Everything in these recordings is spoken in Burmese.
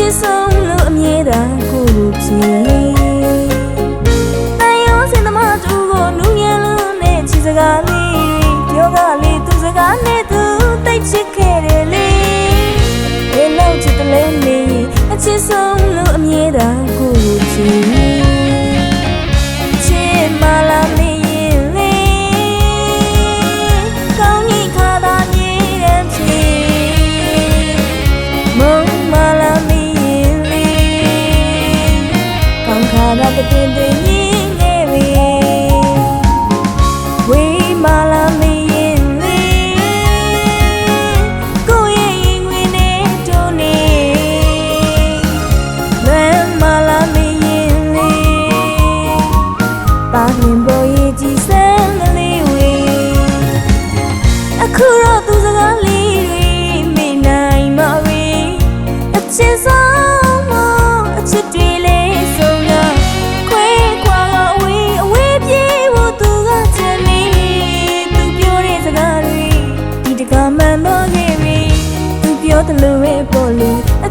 ချစ်ဆုံးလို့အမြဲတမ်းကိုဖြစ်တာယောစင်သမားသူကိုနူးညံ့လို့နဲ့ချစ်စကားလေးတွေပြောကလေးသူစကားနဲ့သူတိတ်ချစ်ခဲ့တယ်လေဘယ်လောက်ချစ်တယ်လဲအချစ်ဆုံးလို့အမြဲတမ်းကိုဖြစ်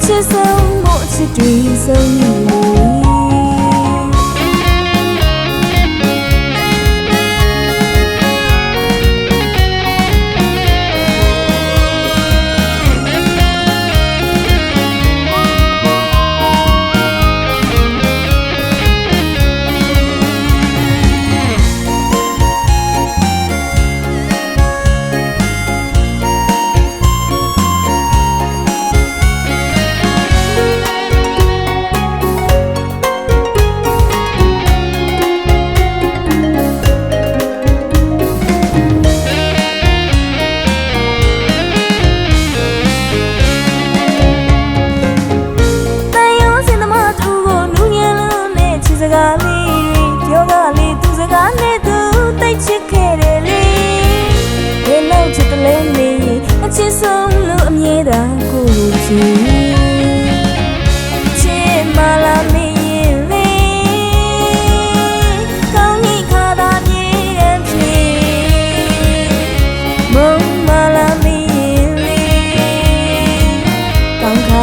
ချစ်ဆုံးမို့ချစ်တွေ့ဆုံး I'll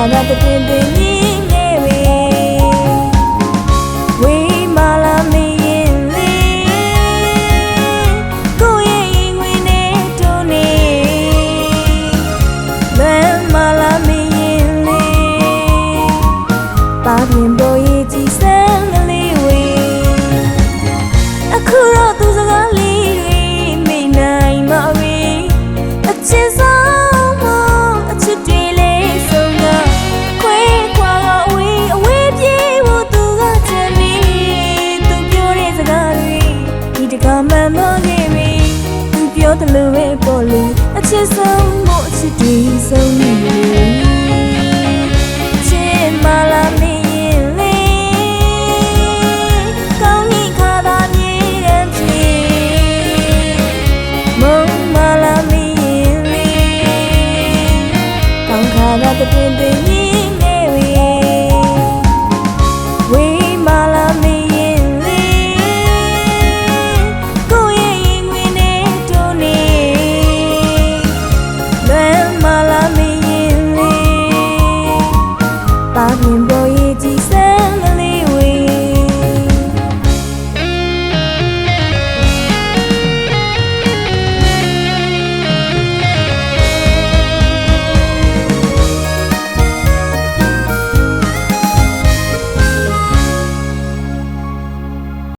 Nada te prende ni တလူပဲပေါ်လူအချစ်ဆုံးမို့အချစ်တွေဆုံး